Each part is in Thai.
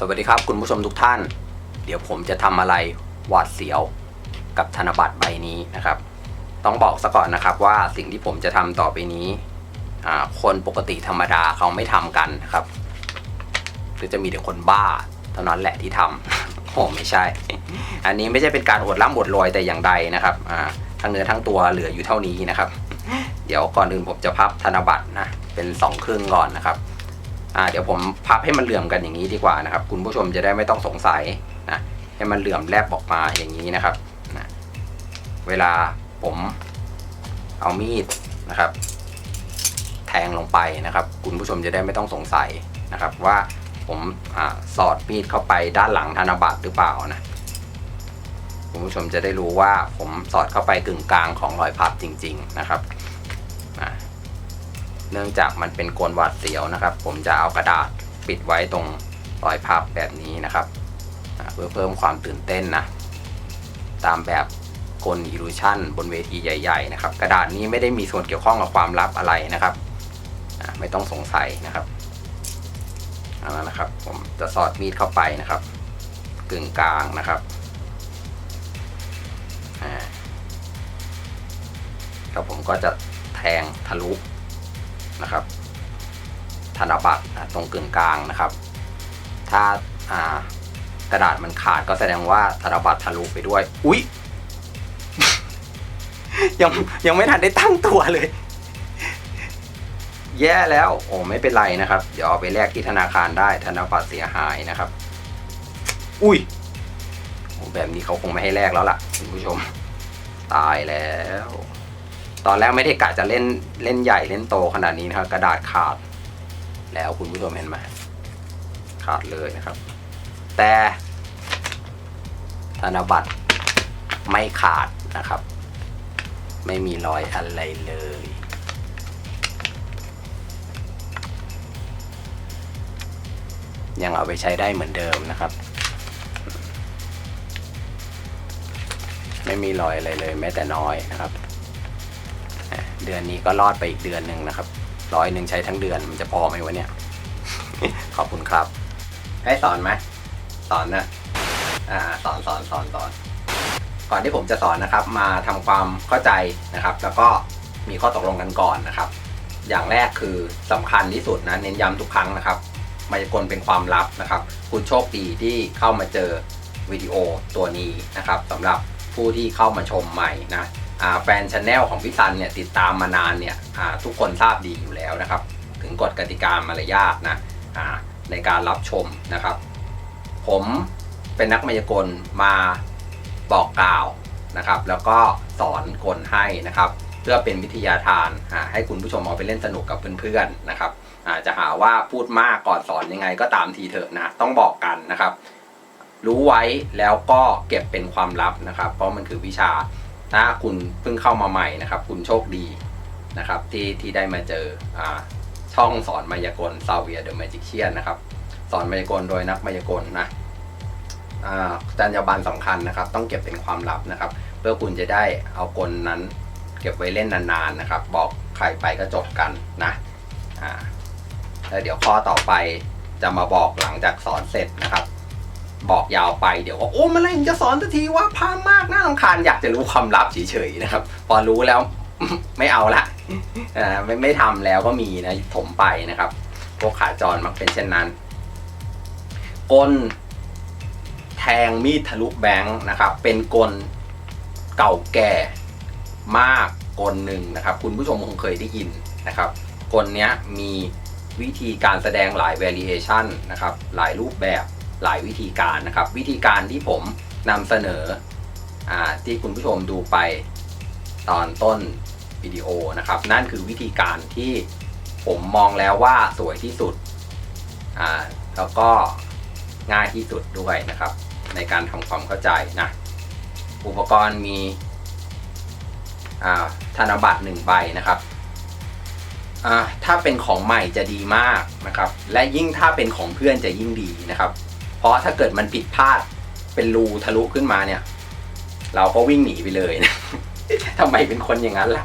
สวัสดีครับคุณผู้ชมทุกท่าน เดี๋ยวผมจะทำอะไรหวาดเสียวกับธนบัตรใบนี้นะครับ ต้องบอกซะก่อนนะครับว่าสิ่งที่ผมจะทำต่อไปนี้คนปกติธรรมดาเขาไม่ทำกันนะครับหรือจะมีแต่คนบ้าเท่านั้นแหละที่ทำโอ้ไม่ใช่ อันนี้ไม่ใช่เป็นการอดร่ำอดรวยแต่อย่างใดนะครับทั้งเนื้อทั้งตัวเหลืออยู่เท่านี้นะครับ เดี๋ยวก่อนอื่นผมจะพับธนบัตรนะเป็นสองครึ่งก่อนนะครับ อ่าเดี๋ยวผมพับให้มันเหลื่อมกันอย่างนี้ดีกว่านะครับ คุณผู้ชมจะได้ไม่ต้องสงสัยนะให้มันเหลื่อมแลบออกมาอย่างนี้นะครับนะเวลาผมเอามีดนะครับ แทงลงไปนะครับ คุณผู้ชมจะได้ไม่ต้องสงสัยนะครับ ว่าผมอาสอดมีดเข้าไปด้านหลังธนบัตรหรือเปล่านะคุณผู้ชมจะได้รู้ว่าผมสอดเข้าไปกึ่งกลางของรอยพับจริง ๆ นะครับ เนื่องจากมันเป็นโกนหวาดเสียวนะครับ ผมจะเอากระดาษปิดไว้ตรงรอยพับแบบนี้นะครับเพื่อเพิ่มความตื่นเต้นนะตามแบบกลอิลูชันบนเวทีใหญ่ๆนะครับ กระดาษนี้ไม่ได้มีส่วนเกี่ยวข้องกับความลับอะไรนะครับไม่ต้องสงสัยนะครับเอาละนะครับ ผมจะสอดมีดเข้าไปนะครับ กึ่งกลางนะครับแล้วผมก็จะแทงทะลุ นะครับ ธนบัตรตรงกึ่งกลางนะครับ ถ้าากระดาษมันขาดก็แสดงว่าธนบัตรทะลุไปด้วย อุ๊ย ยังยังไม่ทันได้ตั้งตัวเลย แย่แล้ว โอ้ไม่เป็นไรนะครับ เดี๋ยวเอาไปแลกที่ธนาคารได้ธนบัตรเสียหายนะครับ อุ้ยโอแบบนี้เขาคงไม่ให้แลกแล้วล่ะคุณผู้ชม ตายแล้ว ตอนแรกไม่ได้กะจะเล่นเล่นใหญ่เล่นโตขนาดนี้นะครับ กระดาษขาด แล้วคุณผู้ชมเห็นไหมขาดเลยนะครับ แต่ธนบัตรไม่ขาดนะครับ ไม่มีรอยอะไรเลย ยังเอาไปใช้ได้เหมือนเดิมนะครับ ไม่มีรอยอะไรเลยแม้แต่น้อยนะครับ เดือนนี้ก็รอดไปอีกเดือนหนึ่งนะครับร้อยหนึ่งใช้ทั้งเดือนมันจะพอไหมวะเนี่ย ขอบคุณครับ ให้สอนไหมสอนนะอ่าสอนสอนสอนสอน ก่อนที่ผมจะสอนนะครับ มาทำความเข้าใจนะครับ แล้วก็มีข้อตกลงกันก่อนนะครับ อย่างแรกคือสำคัญที่สุดนะเน้นย้ำทุกครั้งนะครับมายากลเป็นความลับนะครับ คุณโชคดีที่เข้ามาเจอวิดีโอตัวนี้นะครับสำหรับผู้ที่เข้ามาชมใหม่นะ แฟนชาแนลของพี่ซันเนี่ยติดตามมานานเนี่ยทุกคนทราบดีอยู่แล้วนะครับ ถึงกฎกติกามารยาทนะอ่าในการรับชมนะครับ ผมเป็นนักมายากลมาบอกกล่าวนะครับ แล้วก็สอนกลให้นะครับ เพื่อเป็นวิทยาทานให้คุณผู้ชมเอาไปเล่นสนุกกับเพื่อนๆนะครับอาจะหาว่าพูดมากก่อนสอนยังไงก็ตามทีเถอะนะต้องบอกกันนะครับ รู้ไว้แล้วก็เก็บเป็นความลับนะครับ เพราะมันคือวิชา ถ้าคุณเพิ่งเข้ามาใหม่นะครับ คุณโชคดีนะครับที่ที่ได้มาเจออาช่องสอนมายากลซาเวียเดอะแมจิเชียนนะครับ สอนมายากลโดยนักมายากลนะอาจรรยาบรรณสำคัญนะครับ ต้องเก็บเป็นความลับนะครับ เพื่อคุณจะได้เอากลนั้น เก็บไว้เล่นนานๆนะครับ บอกใครไปก็จบกันนะแล้วเดี๋ยวข้อต่อไปจะมาบอกหลังจากสอนเสร็จนะครับ บอกยาวไปเดี๋ยวก็โอ้มื่อไรจะสอนสักทีว่าพามากน่ารำคาญอยากจะรู้ความลับเฉยๆนะครับ พอรู้แล้วไม่เอาละไม่ไม่ทำแล้วก็มีนะถมไปนะครับ พวกขาจรมักเป็นเช่นนั้นกลแทงมีดทะลุแบงค์นะครับ เป็นกลเก่าแก่มากกลหนึ่งนะครับ คุณผู้ชมคงเคยได้ยินนะครับ กลเนี้ยมีวิธีการแสดงหลาย variation นะครับ หลายรูปแบบ หลายวิธีการนะครับ วิธีการที่ผมนำเสนออที่คุณผู้ชมดูไปตอนต้นวิดีโอนะครับ นั่นคือวิธีการที่ผมมองแล้วว่าสวยที่สุดแล้วก็ง่ายที่สุดด้วยนะครับ ในการทำความเข้าใจนะอุปกรณ์มีธนบัตรหนึ่งใบนะครับถ้าเป็นของใหม่จะดีมากนะครับ และยิ่งถ้าเป็นของเพื่อนจะยิ่งดีนะครับ ราะถ้าเกิดมันผิดพลาดเป็นรูทะลุขึ้นมาเนี่ย เราก็วิ่งหนีไปเลยนะทำไมเป็นคนอย่างนั้นล่ะ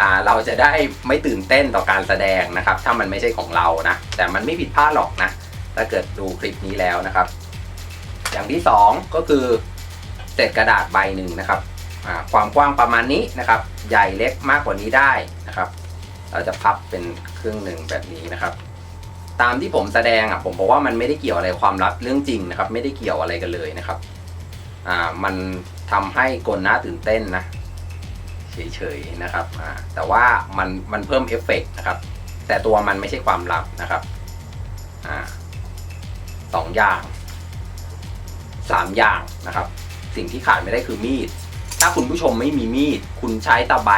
อ่าเราจะได้ไม่ตื่นเต้นต่อการแสดงนะครับ ถ้ามันไม่ใช่ของเรานะ แต่มันไม่ผิดพลาดหรอกนะ ถ้าเกิดดูคลิปนี้แล้วนะครับ อย่างที่สองก็คือเศษกระดาษใบหนึ่งนะครับความกว้างประมาณนี้นะครับ ใหญ่เล็กมากกว่านี้ได้นะครับ เราจะพับเป็นครึ่งหนึ่งแบบนี้นะครับ ตามที่ผมแสดงอะผมบอกว่ามันไม่ได้เกี่ยวอะไรความลับเรื่องจริงนะครับ ไม่ได้เกี่ยวอะไรกันเลยนะครับ อ่ามันทำให้กลน่าตื่นเต้นนะเฉยๆนะครับอ่าแต่ว่ามันมันเพิ่มเอฟเฟกต์นะครับ แต่ตัวมันไม่ใช่ความลับนะครับอ่าสองอย่างสามอย่างนะครับ สิ่งที่ขาดไม่ได้คือมีด ถ้าคุณผู้ชมไม่มีมีด คุณใช้ตะไบ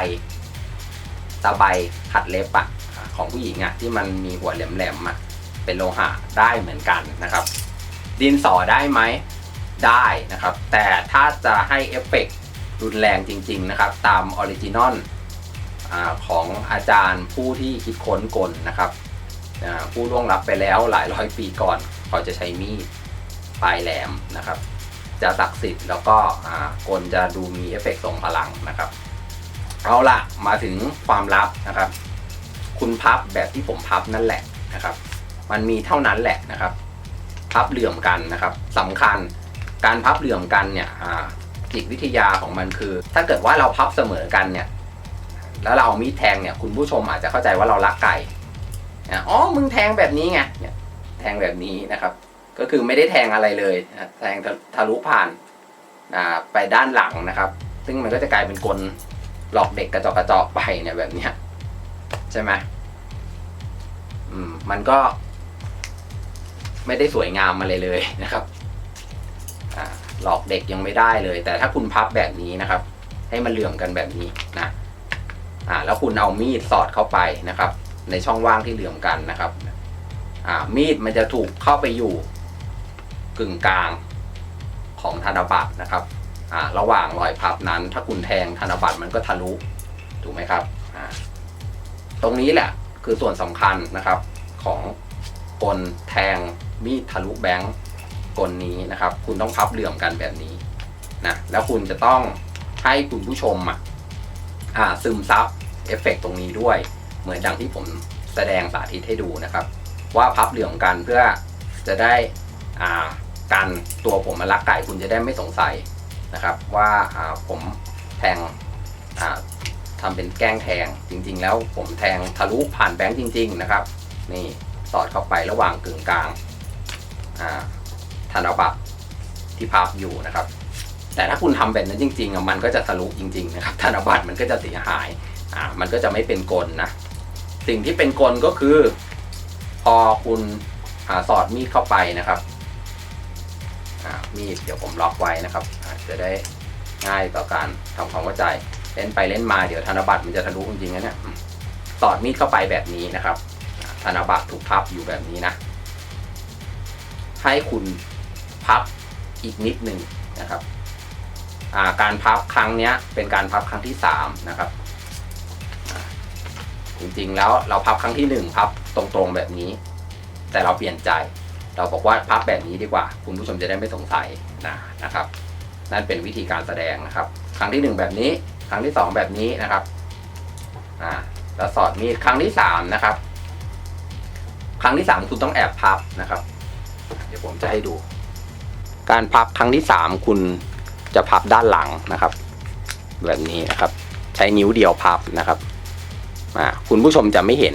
ตะไบขัดเล็บอะของผู้หญิงอะที่มันมีหัวแหลมๆอะ เป็นโลหะได้เหมือนกันนะครับ ดินสอได้ไหมได้นะครับ แต่ถ้าจะให้เอฟเฟกต์รุนแรงจริง ๆนะครับ ตามออริจินอลของอาจารย์ผู้ที่คิดค้นกลนะครับผู้ล่วงลับไปแล้วหลายร้อยปีก่อนเขาจะใช้มีดปลายแหลมนะครับ จะศักดิ์สิทธิ์แล้วก็กลจะดูมีเอฟเฟกต์ทรงพลังนะครับ เอาละมาถึงความลับนะครับ คุณพับแบบที่ผมพับนั่นแหละนะครับ มันมีเท่านั้นแหละนะครับ พับเหลื่อมกันนะครับสำคัญการพับเหลื่อมกันเนี่ยจิตวิทยาของมันคือ ถ้าเกิดว่าเราพับเสมอกันเนี่ย แล้วเราเอามีดแทงเนี่ย คุณผู้ชมอาจจะเข้าใจว่าเราลักไก่อ๋อมึงแทงแบบนี้ไงเนี่ยแทงแบบนี้นะครับ ก็คือไม่ได้แทงอะไรเลยแทงทะลุผ่านไปด้านหลังนะครับ ซึ่งมันก็จะกลายเป็นกลหลอกเด็กกระจอกกระจอกไปเนี่ยแบบเนี้ยใช่ไหมอืมมันก็ ไม่ได้สวยงามมาเลยเลยนะครับหลอกเด็กยังไม่ได้เลย แต่ถ้าคุณพับแบบนี้นะครับ ให้มันเหลื่อมกันแบบนี้นะอ่าแล้วคุณเอามีดสอดเข้าไปนะครับ ในช่องว่างที่เหลื่อมกันนะครับอ่ามีดมันจะถูกเข้าไปอยู่กึ่งกลางของธนบัตรนะครับอ่าระหว่างรอยพับนั้น ถ้าคุณแทงธนบัตรมันก็ทะลุถูกไหมครับอ่าตรงนี้แหละคือส่วนสำคัญนะครับของกลแทง มีดทะลุแบงก์กลนี้นะครับ คุณต้องพับเหลื่อมกันแบบนี้นะแล้วคุณจะต้องให้คุณผู้ชมอะอ่าซึมซับเอฟเฟกต์ตรงนี้ด้วย เหมือนดังที่ผมแสดงสาธิตให้ดูนะครับ ว่าพับเหลื่อมกันเพื่อจะได้อ่ากันตัวผมมาลักไก่คุณจะได้ไม่สงสัยนะครับ ว่าอ่าผมแทงอ่าทำเป็นแกล้งแทงจริง ๆ แล้วผมแทงทะลุผ่านแบงค์จริง ๆ นะครับ นี่สอดเข้าไประหว่างกึ่งกลาง ธนบัตรที่พับอยู่นะครับ แต่ถ้าคุณทำแบบนั้นจริง ๆ มันก็จะทะลุจริง ๆ นะครับ ธนบัตรมันก็จะเสียหายอ่ามันก็จะไม่เป็นกลนะ สิ่งที่เป็นกลก็คือ พอคุณอสอดมีดเข้าไปนะครับมีดเดี๋ยวผมล็อกไว้นะครับจะได้ง่ายต่อการทำความเข้าใจเล่นไปเล่นมาเดี๋ยวธนบัตรมันจะทะลุจริงๆนะเนี่ยสอดมีดเข้าไปแบบนี้นะครับอ่าธนบัตรถูกพับอยู่แบบนี้นะ ให้คุณพับอีกนิดหนึ่งนะครับาการพับครั้งนี้เป็นการพับครั้งที่สามนะครับจริงๆแล้วเราพับครั้งที่หนึ่งพับตรงๆแบบนี้ แต่เราเปลี่ยนใจ เราบอกว่าพับแบบนี้ดีกว่า คุณผู้ชมจะได้ไม่สงสัยนะนะครับ นั่นเป็นวิธีการแสดงนะครับ ครั้งที่หนึ่งแบบนี้ ครั้งที่สองแบบนี้นะครับอ่าแล้วสอดมีดครั้งที่สามนะครับ ครั้งที่สามคุณต้องแอบพับนะครับ เดี๋ยวผมจะให้ดู การพับครั้งที่สามคุณจะพับด้านหลังนะครับ แบบนี้นะครับ ใช้นิ้วเดียวพับนะครับอ่าคุณผู้ชมจะไม่เห็น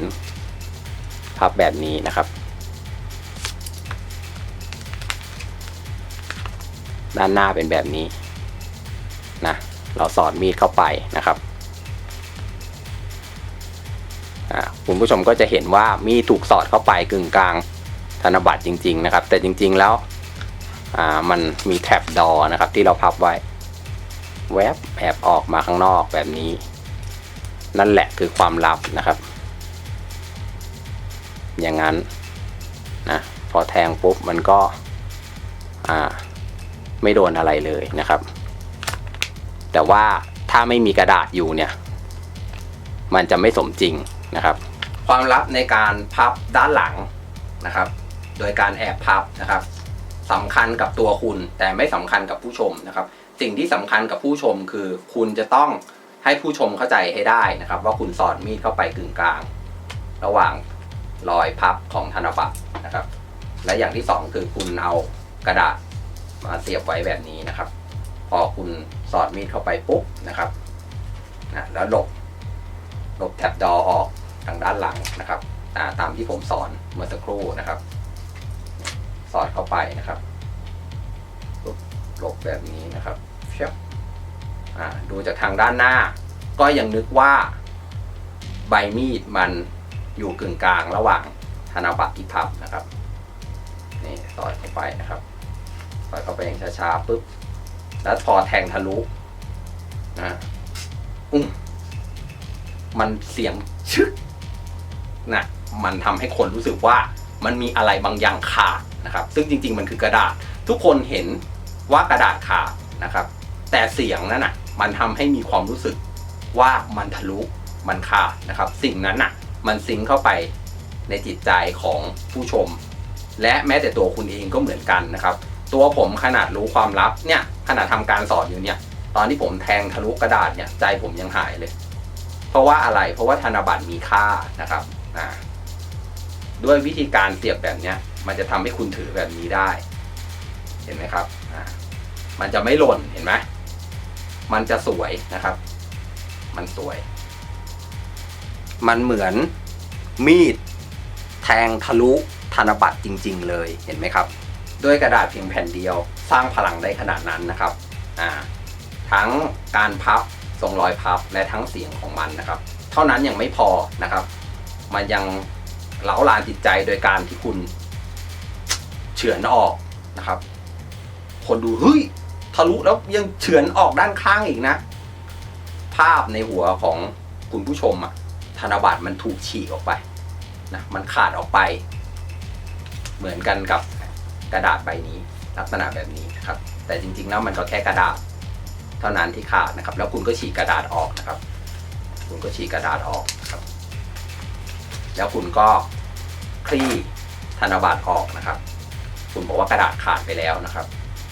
พับแบบนี้นะครับ ด้านหน้าเป็นแบบนี้นะเราสอดมีดเข้าไปนะครับอ่าคุณผู้ชมก็จะเห็นว่ามีดถูกสอดเข้าไปกึ่งกลาง ธนบัตรจริง ๆ นะครับ แต่จริง ๆแล้วมันมีแท็บดอนะครับ ที่เราพับไว้ แวบแอบออกมาข้างนอกแบบนี้ นั่นแหละคือความลับนะครับ อย่างนั้นนะพอแทงปุ๊บมันก็ไม่โดนอะไรเลยนะครับ แต่ว่าถ้าไม่มีกระดาษอยู่เนี่ย มันจะไม่สมจริงนะครับ ความลับในการพับด้านหลังนะครับ โดยการแอบพับนะครับสำคัญกับตัวคุณแต่ไม่สำคัญกับผู้ชมนะครับ สิ่งที่สำคัญกับผู้ชมคือ คุณจะต้องให้ผู้ชมเข้าใจให้ได้นะครับ ว่าคุณสอดมีดเข้าไปกึ่งกลาง ระหว่างรอยพับของธนบัตรนะครับ และอย่างที่สองคือคุณเอากระดาษมาเสียบไว้แบบนี้นะครับ พอคุณสอดมีดเข้าไปปุ๊บนะครับนะแล้วหลบหลบแท็บดอออกทางด้านหลังนะครับตามที่ผมสอนเมื่อสักครู่นะครับ อดเข้าไปนะครับปุ๊บหลบแบบนี้นะครับเชียบอ่าดูจากทางด้านหน้า ก็ยังนึกว่าใบมีดมันอยู่กึ่งกลางระหว่างธนบัตรที่พับนะครับนี่สอดเข้าไปนะครับสอดเข้าไปอย่างช้าๆปุ๊บแล้วพอแทงทะลุนะอุ้มมันเสียงชึกนะมันทำให้คนรู้สึกว่ามันมีอะไรบางอย่างขาด นะครับซึ่งจริง ๆ มันคือกระดาษ ทุกคนเห็นว่ากระดาษขาดนะครับ แต่เสียงนั้นน่ะมันทำให้มีความรู้สึกว่ามันทะลุมันขาดนะครับ สิ่งนั้นน่ะมันซิงเข้าไปในจิตใจของผู้ชม และแม้แต่ตัวคุณเองก็เหมือนกันนะครับ ตัวผมขนาดรู้ความลับเนี่ยขนาดทำการสอนอยู่เนี่ยตอนที่ผมแทงทะลุกระดาษเนี่ยใจผมยังหายเลย เพราะว่าอะไรเพราะว่าธนบัตรมีค่านะครับด้วยวิธีการเสียบแบบเนี้ย มันจะทำให้คุณถือแบบนี้ได้ เห็นไหมครับมันจะไม่หล่นเห็นไหมมันจะสวยนะครับ มันสวย มันเหมือนมีดแทงทะลุธนบัตรจริง ๆ เลยเห็นไหมครับ ด้วยกระดาษเพียงแผ่นเดียว สร้างพลังได้ขนาดนั้นนะครับอ่าทั้งการพับทรงรอยพับและทั้งเสียงของมันนะครับ เท่านั้นยังไม่พอนะครับ มันยังเล้าลานจิตใจโดยการที่คุณ เฉือนออกนะครับ คนดูเฮ้ยทะลุแล้วยังเฉือนออกด้านข้างอีกนะ ภาพในหัวของคุณผู้ชมอะธนบัตรมันถูกฉีกออกไปนะมันขาดออกไป เหมือนกันกับกระดาษใบนี้ ลักษณะแบบนี้นะครับ แต่จริงๆแล้วมันก็แค่กระดาษ เท่านั้นที่ขาดนะครับ แล้วคุณก็ฉีกกระดาษออกนะครับ คุณก็ฉีกกระดาษออกนะครับ แล้วคุณก็คลี่ธนบัตรออกนะครับ คุณบอกว่ากระดาษขาดไปแล้วนะครับ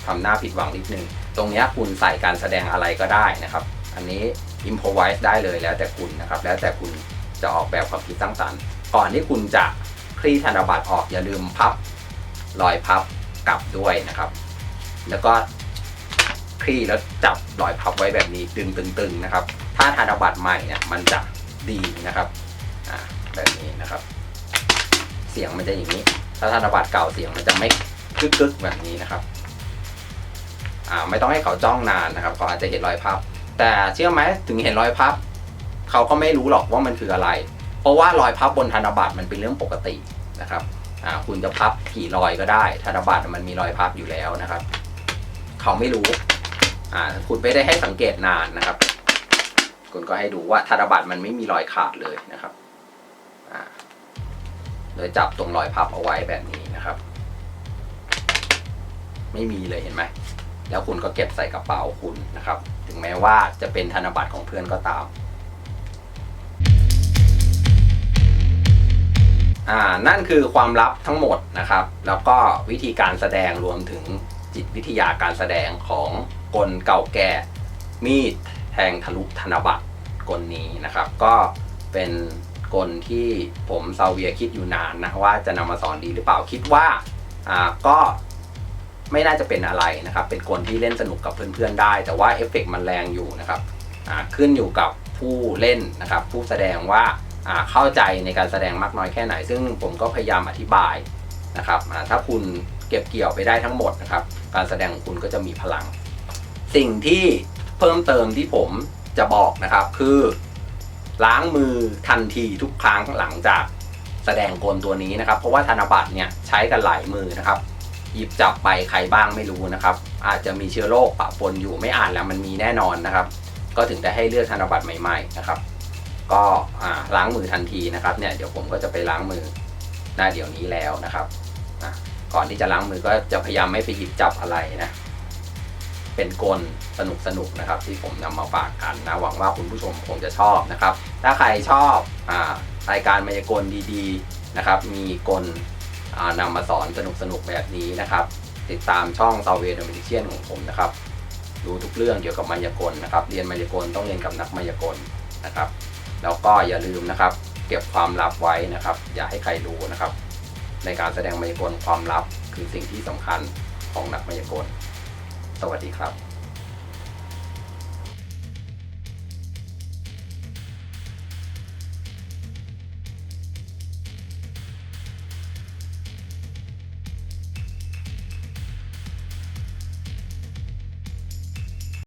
ทำหน้าผิดหวังนิดนึง ตรงนี้คุณใส่การแสดงอะไรก็ได้นะครับ อันนี้ improvise ได้เลยแล้วแต่คุณนะครับ แล้วแต่คุณจะออกแบบความคิดสร้างสรรค์ ก่อนที่คุณจะคลี่ธนบัตรออกอย่าลืมพับรอยพับกลับด้วยนะครับ แล้วก็คลี่แล้วจับรอยพับไว้แบบนี้ดึงตึงๆนะครับ ถ้าธนบัตรใหม่เนี่ยมันจะดีนะครับแบบนี้นะครับ เสียงมันจะอย่างนี้ ถ้าธนบัตรเก่าเสียงมันจะไม่ กึกๆแบบนี้นะครับอ่าไม่ต้องให้เขาจ้องนานนะครับเขาอาจจะเห็นรอยพับ แต่เชื่อไหมถึงเห็นรอยพับ เขาก็ไม่รู้หรอกว่ามันคืออะไร เพราะว่ารอยพับบนธนบัตรมันเป็นเรื่องปกตินะครับอ่าคุณจะพับกี่รอยก็ได้ ธนบัตรมันมีรอยพับอยู่แล้วนะครับ เขาไม่รู้อ่าคุณไม่ได้ให้สังเกตนานนะครับ คุณก็ให้ดูว่าธนบัตรมันไม่มีรอยขาดเลยนะครับอ่าโดยจับตรงรอยพับเอาไว้แบบนี้ ไม่มีเลยเห็นไหมแล้วคุณก็เก็บใส่กระเป๋าคุณนะครับ ถึงแม้ว่าจะเป็นธนบัตรของเพื่อนก็ตามอ่านั่นคือความลับทั้งหมดนะครับ แล้วก็วิธีการแสดงรวมถึงจิตวิทยาการแสดงของกลเก่าแก่มีดแทงทะลุธนบัตรกลนี้นะครับ ก็เป็นกลที่ผมซาเวียคิดอยู่นานนะว่าจะนำมาสอนดีหรือเปล่าคิดว่าอ่าก็ ไม่น่าจะเป็นอะไรนะครับเป็นกลที่เล่นสนุกกับเพื่อนๆได้ แต่ว่าเอฟเฟกต์มันแรงอยู่นะครับอ่าขึ้นอยู่กับผู้เล่นนะครับ ผู้แสดงว่าอ่าเข้าใจในการแสดงมากน้อยแค่ไหน ซึ่งผมก็พยายามอธิบายนะครับถ้าคุณเก็บเกี่ยวไปได้ทั้งหมดนะครับ การแสดงของคุณก็จะมีพลัง สิ่งที่เพิ่มเติมที่ผมจะบอกนะครับคือล้างมือทันทีทุกครั้งหลังจากแสดงกลตัวนี้นะครับ เพราะว่าธนบัตรเนี่ยใช้กันหลายมือนะครับ หยิบจับไปใครบ้างไม่รู้นะครับ อาจจะมีเชื้อโรคปะปนอยู่ไม่อ่านแล้วมันมีแน่นอนนะครับ ก็ถึงได้ให้เลือกธนบัตรใหม่ๆนะครับ ก็ล้างมือทันทีนะครับเนี่ยเดี๋ยวผมก็จะไปล้างมือหน้าเดี๋ยวนี้แล้วนะครับก่อนที่จะล้างมือก็จะพยายามไม่ไปหยิบจับอะไรนะเป็นกลสนุกสนุกนะครับ ที่ผมนำมาฝากกันนะหวังว่าคุณผู้ชมคงจะชอบนะครับ ถ้าใครชอบอรายการมายากลดีๆนะครับ มีกล นำมาสอนสนุกสนุกๆแบบนี้นะครับ ติดตามช่อง s าเว d เม g ิเชียนของผมนะครับดูทุกเรื่องเกี่ยวกับมายากลนะครับ เรียนมายากลต้องเรียนกับนักมายากลนะครับ แล้วก็อย่าลืมนะครับ เก็บความลับไว้นะครับ อย่าให้ใครรู้นะครับ ในการแสดงมายากลความลับคือสิ่งที่สำคัญของนักมายากล สวัสดีครับ